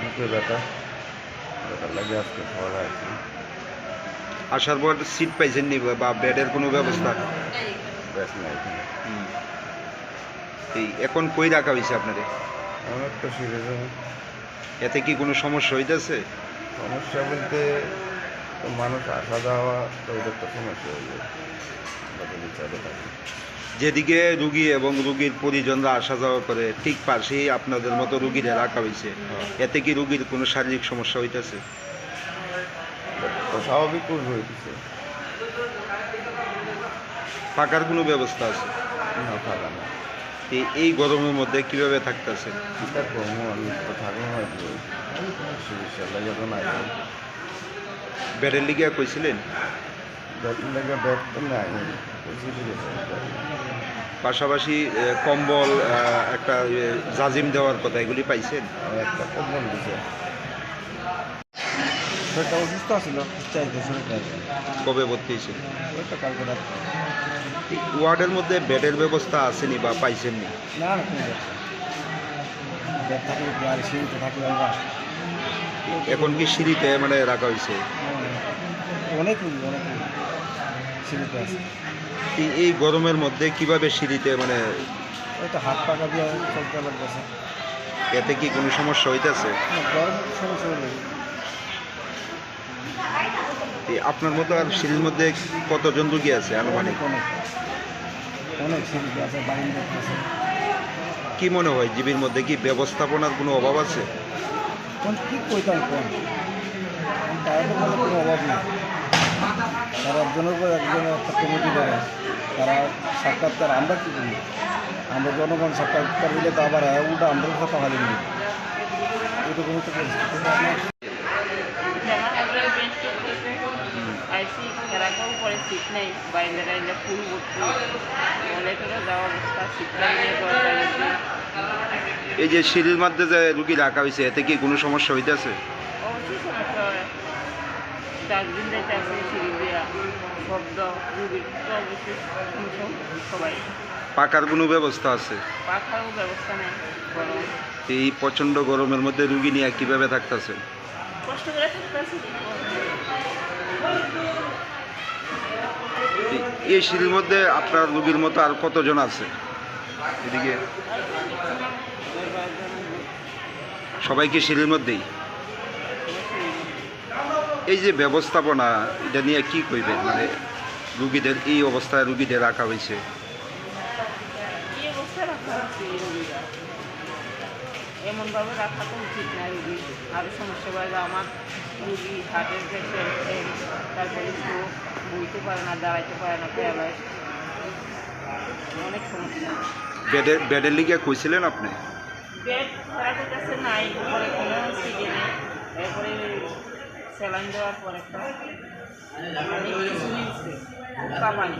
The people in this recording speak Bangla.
বুকে ব্যথা। ব্যথা লাগে আজকে খাওয়া আছে আসার পর সিট পাইছেন নি বা বেডের কোনো ব্যবস্থা? ব্যাস নাই এই এখন কই রাখা হয়েছে আপনাদের? অনেক তো সিরিয়াস এতে কি কোনো সমস্যা হইতেছে? সমস্যা বলতে মানুষ আসা যাওয়া তো ওদের তো সমস্যা হয়ে যায়। যেদিকে রুগী এবং রুগীর পরিজনরা আসা যাওয়া করে ঠিক পাশেই আপনাদের মতো রুগীরা রাখা হয়েছে এতে কি রুগীর কোনো শারীরিক সমস্যা হইতেছে? স্বাভাবিক হইতেছে। থাকার কোনো ব্যবস্থা আছে? না থাকা না। এই এই গরমের মধ্যে কীভাবে থাকতেছে? চিন্তা করব আমি তো থাকব না চিকিৎসা লাগে কইছিলেন? ব্যাট লাগে ব্যাট তো নাই। পাশাপাশি কম্বল একটা জাজিম দেওয়ার কথা এগুলি পাইছেন? একটা কম্বল দিছে। শরীরটা অসুস্থ ছিল চাইতে শরীরটা কবে ভর্তি হয়েছে? ওইটা কালকে রাত্রে ওয়ার্ডের মধ্যে বেডের ব্যবস্থা আসেনি বা পাইছেননি? না না কোনো থাকলে আর সিঁড়িতে থাকলে এখন কি সিঁড়িতে মানে রাখা হয়েছে? অনেক অনেক সিঁড়িতে আছে। এই- গরমের মধ্যে কীভাবে সিঁড়িতে মানে তো হাত পাকা দিয়ে চলতে লাগতেছে এতে কি কোনো সমস্যা হইতেছে? গরম সমস্যা আপনার মতো আর সিঁড়ির মধ্যে কতজন রুগী আছে আনুমানিক? অনেক আছে কি মনে হয় জীবের মধ্যে কি ব্যবস্থাপনার কোনো অভাব আছে? কোন কী কইতাম কোন? তারা তো কোনো অভাব নেই। তারা একজনের পর একজন একটা কমিটি দেবে তারা সাক্ষাৎকার আমরা কী করি? আমরা জনগণ সাক্ষাৎকার দিলে তো আবার উল্টা আমরাও কথা এরকম একটা পরিস্থিতি। আমরা বেঞ্চ করতেছে আইসি খেলাটাও পরে সিট নেই বাইরে বাইরে ফুল ভর্তি বলে করে যাওয়া অবস্থা সিটটা এই যে সিঁড়ির মধ্যে যে রুগী রাখা হয়েছে এতে কি কোনো সমস্যা হইতেছে? অবশ্যই সমস্যা হয়। ডাস্টবিন দিতে আছে সিঁড়ি দেওয়া শব্দ রুগীর তো অবশ্যই সবাই। পাকার কোনো ব্যবস্থা আছে? পাখারও ব্যবস্থা নেই এই প্রচণ্ড গরমের মধ্যে রুগী নিয়ে কীভাবে থাকতেছে কষ্ট করে এই সিঁড়ির মধ্যে আপনার রুগীর মতো আর কতজন আছে? এদিকে। সবাই কি সিঁড়ির মধ্যেই? এই যে ব্যবস্থাপনা এটা নিয়ে কি কইবেন? মানে রুগীদের এই অবস্থায় রুগীদের রাখা হয়েছে এই অবস্থায় রাখা হচ্ছে এই রোগীরা এমনভাবে রাখা তো উচিত না রুগী আরও সমস্যা বাড়বে আমার রুগী হার্টের পেশেন্ট তারপরে স্ট্রোক বইতে পারে না দাঁড়াইতে পারে না প্যারালাইজ অনেক সমস্যা। বেডের বেডের লিগে কইছিলেন আপনি? বেড খারাপের কাছে নাই উপরে কোনো সিটে নেই এরপরে স্যালাইন দেওয়ার পর একটা নিচ্ছে কাঁপানি